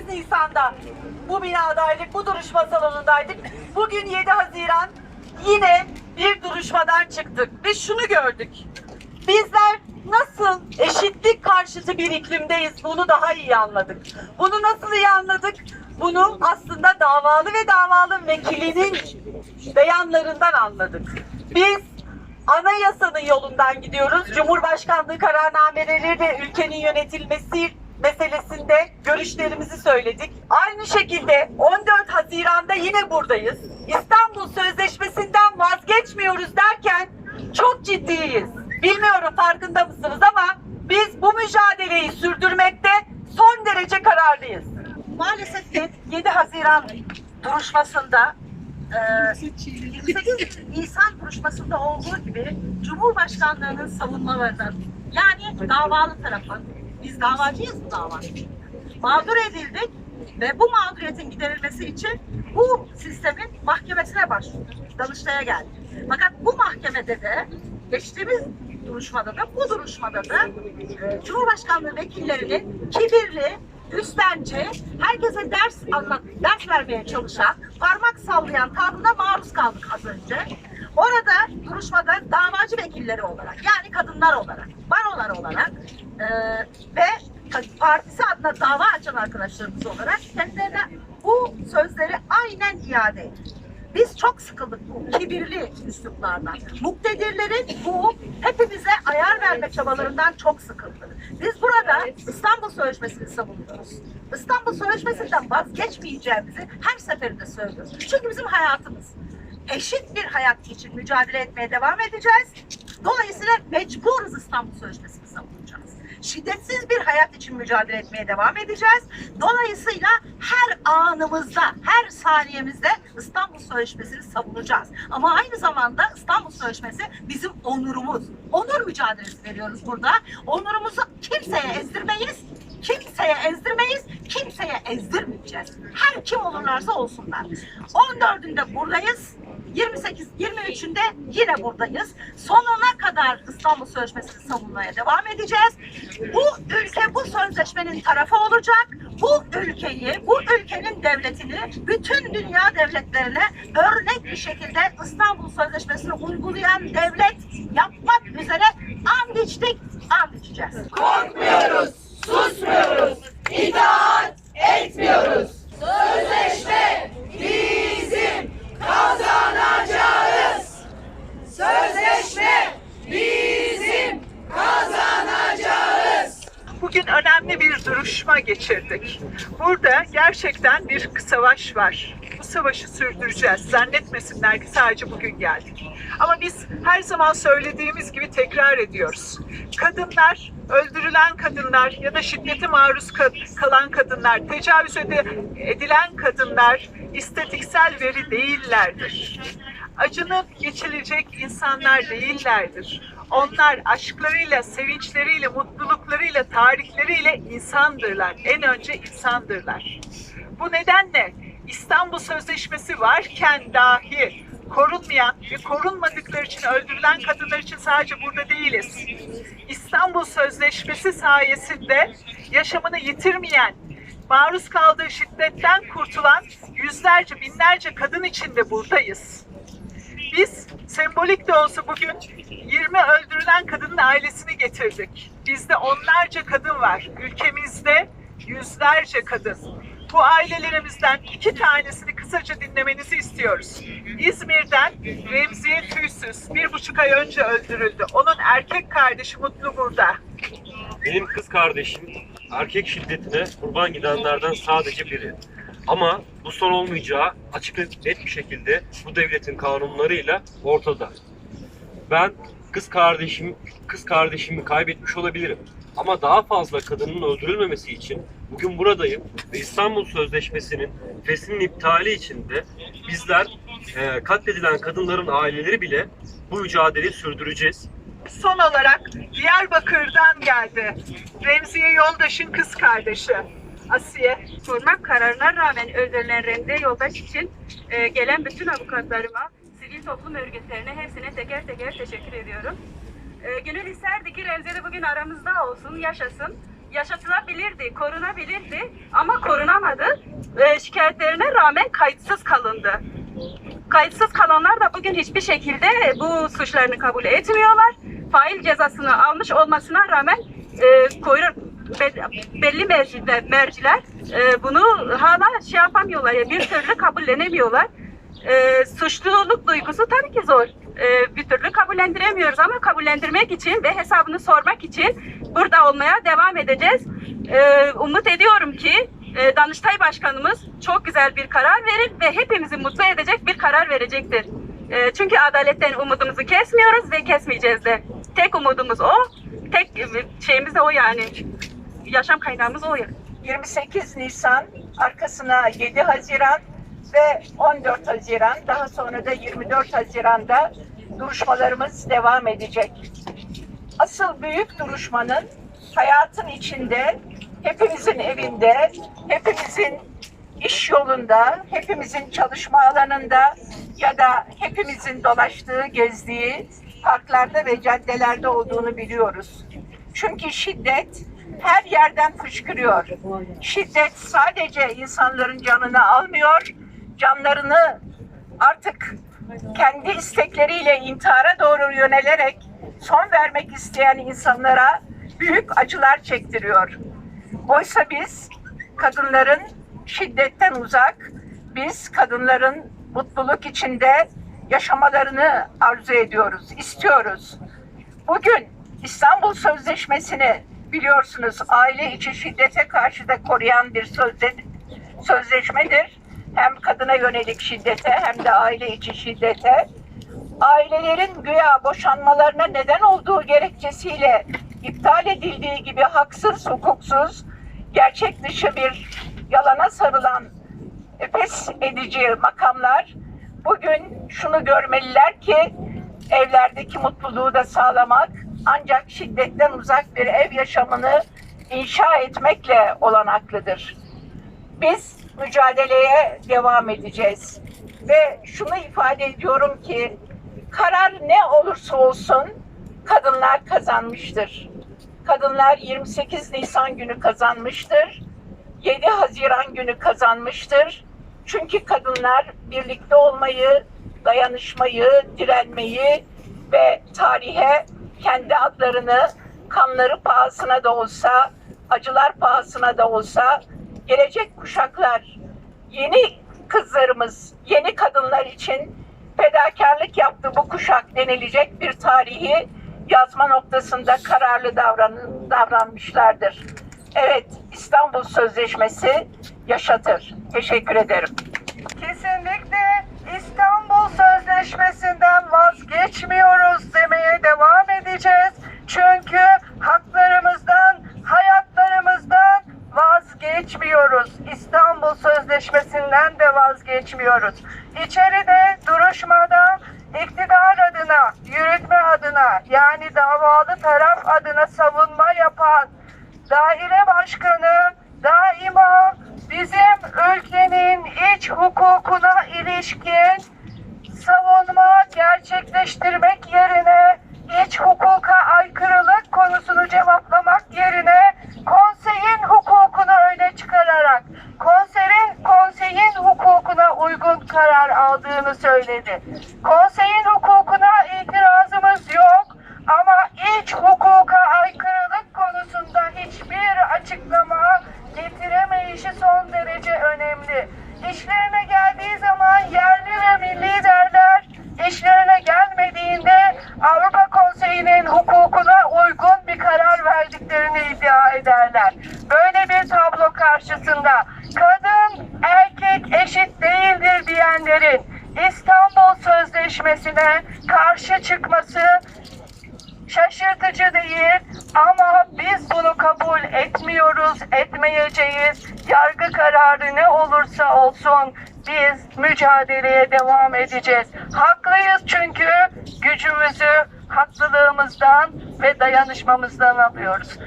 8 Nisan'da bu binadaydık, bu duruşma salonundaydık. Bugün 7 Haziran yine bir duruşmadan çıktık ve şunu gördük. Bizler nasıl eşitlik karşıtı bir iklimdeyiz bunu daha iyi anladık. Bunu nasıl iyi anladık? Bunu aslında davalı ve davalı vekilinin beyanlarından anladık. Biz anayasanın yolundan gidiyoruz. Cumhurbaşkanlığı kararnameleri ve ülkenin yönetilmesi meselesinde görüşlerimizi söyledik. Aynı şekilde 14 Haziran'da yine buradayız. İstanbul Sözleşmesi'nden vazgeçmiyoruz derken çok ciddiyiz. Bilmiyorum farkında mısınız ama biz bu mücadeleyi sürdürmekte son derece kararlıyız. Maalesef ki 7 Haziran duruşmasında e, 28 Nisan duruşmasında olduğu gibi Cumhurbaşkanlığının savunmalarının yani davalı tarafın biz davacıyız bu dava mağdur edildik ve bu mağduriyetin giderilmesi için bu sistemin mahkemesine başvurduk. Danıştay'a geldik. Fakat bu mahkemede de geçtiğimiz duruşmada da bu duruşmada da e, Cumhurbaşkanlığı vekillerinin kibirli, üstenci, herkese ders anlat, ders vermeye çalışan, parmak sallayan tavrına maruz kaldık az önce. Orada duruşmada davacı vekilleri olarak yani kadınlar olarak, barolar olarak e, ve partisi adına dava açan arkadaşlarımız olarak kendilerine bu sözleri aynen iade ettik. Biz çok sıkıldık bu kibirli üsluplardan. Muktedirlerin bu hepimize ayar verme çabalarından çok sıkıldık. Biz burada İstanbul Sözleşmesi'ni savunuyoruz. İstanbul Sözleşmesi'nden vazgeçmeyeceğimizi her seferinde söylüyoruz. Çünkü bizim hayatımız eşit bir hayat için mücadele etmeye devam edeceğiz. Dolayısıyla mecburuz İstanbul Sözleşmesi'ni savunacağız. Şiddetsiz bir hayat için mücadele etmeye devam edeceğiz. Dolayısıyla her anımızda, her saniyemizde İstanbul Sözleşmesi'ni savunacağız. Ama aynı zamanda İstanbul Sözleşmesi bizim onurumuz. Onur mücadelesi veriyoruz burada. Onurumuzu kimseye ezdirmeyiz. Kimseye ezdirmeyiz, kimseye ezdirmeyeceğiz. Her kim olurlarsa olsunlar. 14'ünde buradayız. 28, 23'ünde yine buradayız. Sonuna kadar İstanbul Sözleşmesi'ni savunmaya devam edeceğiz. Bu ülke bu sözleşmenin tarafı olacak. Bu ülkeyi, bu ülkenin devletini bütün dünya devletlerine örnek bir şekilde İstanbul Sözleşmesi'ni uygulayan devlet yapmak üzere and içtik, and içeceğiz. Korkmuyoruz, susmuyoruz, itaat etmiyoruz. Sözleşme bizim kazanacağız. Sözleşme bizim kazanacağız. Bugün önemli bir duruşma geçirdik. Burada gerçekten bir savaş var. Bu savaşı sürdüreceğiz. Zannetmesinler ki sadece bugün geldik. Ama biz her zaman söylediğimiz gibi tekrar ediyoruz. Kadınlar, öldürülen kadınlar ya da şiddete maruz ka- kalan kadınlar, tecavüz edilen kadınlar istatiksel veri değillerdir. Acını geçilecek insanlar değillerdir. Onlar aşklarıyla, sevinçleriyle, mutluluklarıyla, tarihleriyle insandırlar. En önce insandırlar. Bu nedenle İstanbul Sözleşmesi varken dahi korunmayan ve korunmadıkları için öldürülen kadınlar için sadece burada değiliz. İstanbul Sözleşmesi sayesinde yaşamını yitirmeyen, maruz kaldığı şiddetten kurtulan yüzlerce, binlerce kadın için de buradayız. Biz sembolik de olsa bugün 20 öldürülen kadının ailesini getirdik. Bizde onlarca kadın var. Ülkemizde yüzlerce kadın. Bu ailelerimizden iki tanesini kısaca dinlemenizi istiyoruz. İzmir'den Remziye Tüysüz bir buçuk ay önce öldürüldü. Onun erkek kardeşi Mutlu burada. Benim kız kardeşim erkek şiddetine kurban gidenlerden sadece biri. Ama bu son olmayacağı açık net bir şekilde bu devletin kanunlarıyla ortada. Ben kız kardeşim kız kardeşimi kaybetmiş olabilirim. Ama daha fazla kadının öldürülmemesi için bugün buradayım ve İstanbul Sözleşmesi'nin fesinin iptali için de bizler e, katledilen kadınların aileleri bile bu mücadeleyi sürdüreceğiz. Son olarak Diyarbakır'dan geldi. Remziye Yoldaş'ın kız kardeşi. Asiye. korumak kararına rağmen öldürülen Remziye Yoldaş için e, gelen bütün avukatlarıma, sivil toplum örgütlerine hepsine teker teker teşekkür ediyorum. E, gönül isterdi ki Remziye de bugün aramızda olsun, yaşasın. yaşatılabilirdi, korunabilirdi ama korunamadı. Ee, şikayetlerine rağmen kayıtsız kalındı. Kayıtsız kalanlar da bugün hiçbir şekilde bu suçlarını kabul etmiyorlar. Fail cezasını almış olmasına rağmen e, be- belli merciler, merciler bunu hala şey yapamıyorlar, ya bir türlü kabullenemiyorlar. E, suçluluk duygusu tabii ki zor. E, bir türlü kabullendiremiyoruz ama kabullendirmek için ve hesabını sormak için burada olmaya devam edeceğiz. E, umut ediyorum ki e, Danıştay Başkanımız çok güzel bir karar verir ve hepimizi mutlu edecek bir karar verecektir. E, çünkü adaletten umudumuzu kesmiyoruz ve kesmeyeceğiz de. Tek umudumuz o, tek e, şeyimiz de o yani. Yaşam kaynağımız o yani. 28 Nisan, arkasına 7 Haziran ve 14 Haziran, daha sonra da 24 Haziran'da duruşmalarımız devam edecek. Asıl büyük duruşmanın hayatın içinde, hepimizin evinde, hepimizin iş yolunda, hepimizin çalışma alanında ya da hepimizin dolaştığı, gezdiği parklarda ve caddelerde olduğunu biliyoruz. Çünkü şiddet her yerden fışkırıyor. Şiddet sadece insanların canını almıyor, canlarını artık kendi istekleriyle intihara doğru yönelerek son vermek isteyen insanlara büyük acılar çektiriyor. Oysa biz kadınların şiddetten uzak, biz kadınların mutluluk içinde yaşamalarını arzu ediyoruz, istiyoruz. Bugün İstanbul Sözleşmesi'ni biliyorsunuz aile içi şiddete karşı da koruyan bir sözde, sözleşmedir. Hem kadına yönelik şiddete hem de aile içi şiddete. Ailelerin güya boşanmalarına neden olduğu gerekçesiyle iptal edildiği gibi haksız, hukuksuz, gerçek dışı bir yalana sarılan pes edici makamlar bugün şunu görmeliler ki evlerdeki mutluluğu da sağlamak ancak şiddetten uzak bir ev yaşamını inşa etmekle olanaklıdır. Biz mücadeleye devam edeceğiz. Ve şunu ifade ediyorum ki karar ne olursa olsun kadınlar kazanmıştır. Kadınlar 28 Nisan günü kazanmıştır. 7 Haziran günü kazanmıştır. Çünkü kadınlar birlikte olmayı, dayanışmayı, direnmeyi ve tarihe kendi adlarını kanları pahasına da olsa, acılar pahasına da olsa gelecek kuşaklar, yeni kızlarımız, yeni kadınlar için fedakarlık yaptı bu kuşak denilecek bir tarihi yazma noktasında kararlı davran davranmışlardır. Evet, İstanbul Sözleşmesi yaşatır. Teşekkür ederim. Kesinlikle İstanbul Sözleşmesi'nden vazgeçmiyoruz demeye devam edeceğiz. Çünkü haklarımızdan, hayatlarımızdan vazgeçmiyoruz. İstanbul Sözleşmesi'nden de vazgeçmiyoruz. İçeride duruşmada iktidar adına, yürütme adına yani davalı taraf adına savunma yapan daire başkanı daima bizim ülkenin iç hukukuna ilişkin gerçekleştirmek yerine iç hukuka aykırılık konusunu cevaplamak yerine konseyin hukukunu öne çıkararak konserin konseyin hukukuna uygun karar aldığını söyledi. Konseyin hukukuna itirazımız yok ama iç hukuka aykırılık konusunda hiçbir açıklama getiremeyişi son derece önemli. İşlerine geldiği zaman yerli ve milli derler, işlerine gelmediğinde Avrupa Konseyi'nin hukukuna uygun bir karar verdiklerini iddia ederler. Böyle bir tablo karşısında kadın erkek eşit değildir diyenlerin İstanbul Sözleşmesi'ne karşı çıkması şaşırtıcı değil ama biz bunu kabul etmiyoruz, etmeyeceğiz. Yargı kararı ne olursa olsun biz mücadeleye devam edeceğiz. Haklıyız çünkü gücümüzü haklılığımızdan ve dayanışmamızdan alıyoruz.